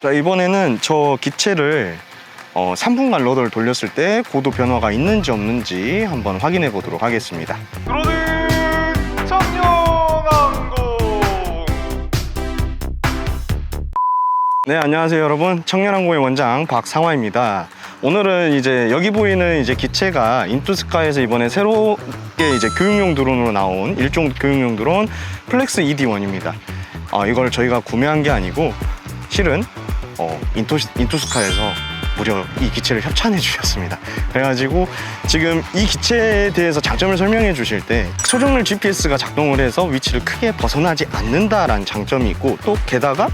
자 이번에는 저 기체를 어, 3분간 러더를 돌렸을 때 고도 변화가 있는지 없는지 한번 확인해 보도록 하겠습니다. 드로는 청년항공 네 안녕하세요 여러분 청년항공의 원장 박상화입니다. 오늘은 이제 여기 보이는 이제 기체가 인투스카에서 이번에 새롭게 이제 교육용 드론으로 나온 일종 교육용 드론 플렉스 ED1입니다. 어, 이걸 저희가 구매한 게 아니고 실은 어, 인투, 인투스카에서 무려 이 기체를 협찬해 주셨습니다. 그래가지고 지금 이 기체에 대해서 장점을 설명해 주실 때 소정밀 GPS가 작동을 해서 위치를 크게 벗어나지 않는다라는 장점이 있고 또 게다가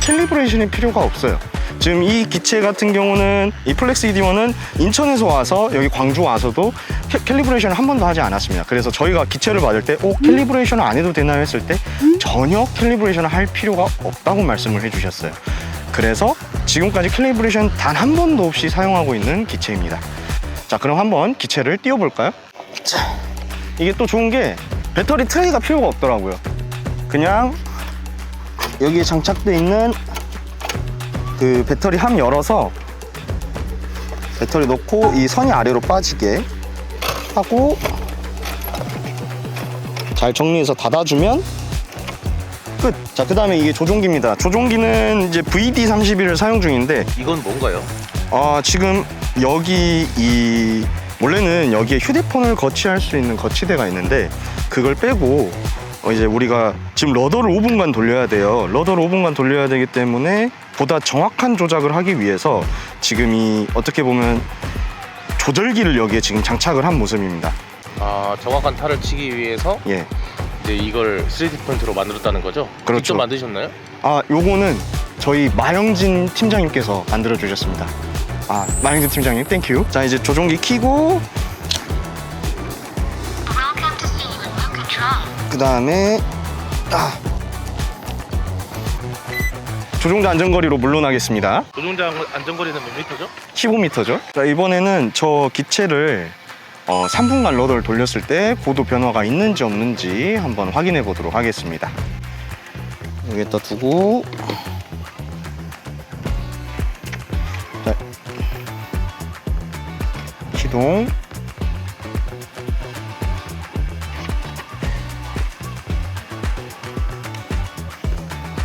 캘리브레이션이 필요가 없어요. 지금 이 기체 같은 경우는 이 플렉스 ED1은 인천에서 와서 여기 광주 와서도 캐- 캘리브레이션을 한 번도 하지 않았습니다. 그래서 저희가 기체를 받을 때, 오, 캘리브레이션을 안 해도 되나요? 했을 때 전혀 캘리브레이션을 할 필요가 없다고 말씀을 해주셨어요. 그래서 지금까지 캘리브레이션 단 한 번도 없이 사용하고 있는 기체입니다. 자, 그럼 한번 기체를 띄워볼까요? 자, 이게 또 좋은 게 배터리 트레이가 필요가 없더라고요. 그냥 여기에 장착돼 있는 그 배터리 함 열어서 배터리 넣고 이 선이 아래로 빠지게 하고 잘 정리해서 닫아주면 끝. 자, 그 다음에 이게 조종기입니다. 조종기는 이제 VD31을 사용 중인데 이건 뭔가요? 아, 지금 여기 이 원래는 여기에 휴대폰을 거치할 수 있는 거치대가 있는데 그걸 빼고 어, 이제 우리가 지금 러더를 5분간 돌려야 돼요. 러더를 5분간 돌려야 되기 때문에 보다 정확한 조작을 하기 위해서 지금 이 어떻게 보면 조절기를 여기에 지금 장착을 한 모습입니다. 아 정확한 탈을 치기 위해서 예. 이제 이걸 3D 프린트로 만들었다는 거죠? 그렇죠. 직접 만드셨나요? 아, 요거는 저희 마영진 팀장님께서 만들어 주셨습니다. 아, 마영진 팀장님, 땡큐. 자, 이제 조종기 키고 Welcome to C1 Control. 그 다음에 아. 조종자 안전거리로 물러나겠습니다. 조종자 안전거리는 몇 미터죠? 15m죠. 자, 이번에는 저 기체를 어, 3분간 러더를 돌렸을 때 고도 변화가 있는지 없는지 한번 확인해 보도록 하겠습니다. 여기에다 두고. 자, 시동.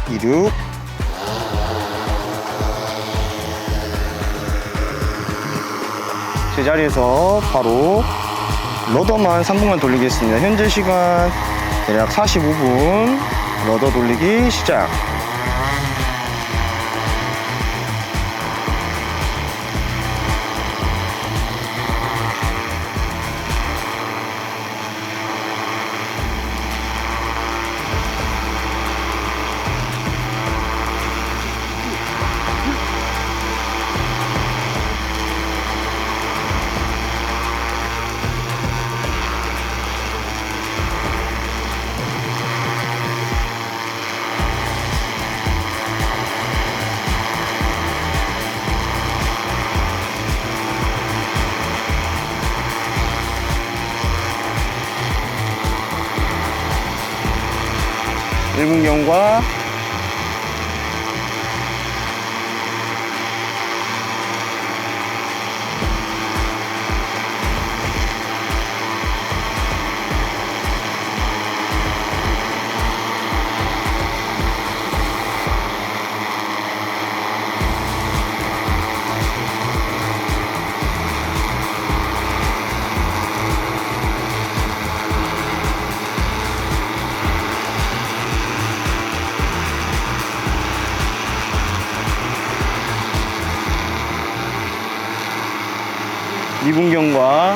이륙 제자리에서 바로 러더만 3분간 돌리겠습니다. 현재 시간 대략 45분 러더 돌리기 시작. 일분 경과 이분 경과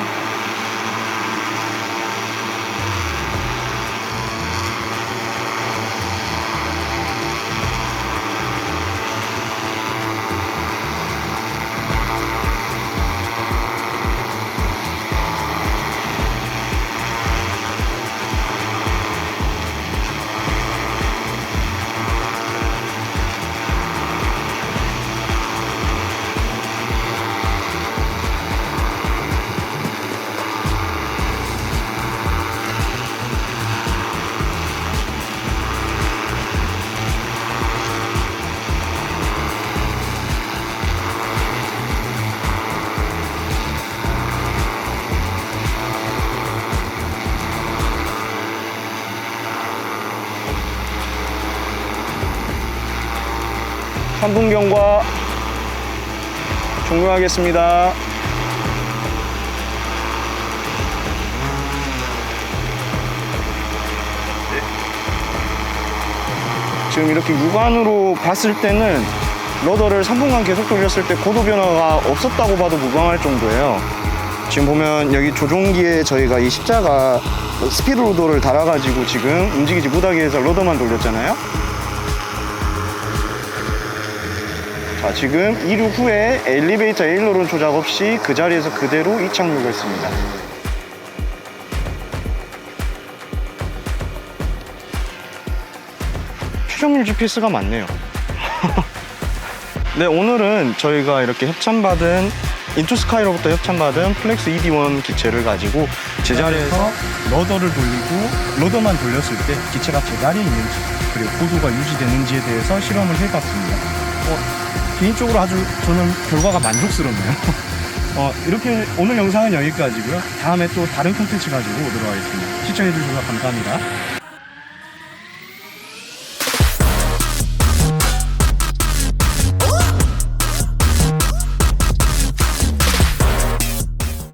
3분 경과 종료하겠습니다. 지금 이렇게 육안으로 봤을 때는 러더를 3분간 계속 돌렸을 때 고도 변화가 없었다고 봐도 무방할 정도예요. 지금 보면 여기 조종기에 저희가 이 십자가 스피드 로더를 달아가지고 지금 움직이지 못하게 해서 러더만 돌렸잖아요. 자, 지금 이륙 후에 엘리베이터 에일로론 조작 없이 그 자리에서 그대로 이착륙을 했습니다. 추정률 GPS가 많네요. 네, 오늘은 저희가 이렇게 협찬받은 인투스카이로부터 협찬받은 플렉스 ED1 기체를 가지고 제자리에서 러더를 돌리고 러더만 돌렸을 때 기체가 제자리에 있는지 그리고 고도가 유지되는지에 대해서 실험을 해봤습니다. 어, 개인적으로 아주 저는 결과가 만족스럽네요. 어, 이렇게 오늘 영상은 여기까지고요. 다음에 또 다른 콘텐츠 가지고 오도록 하겠습니다. 시청해주셔서 감사합니다.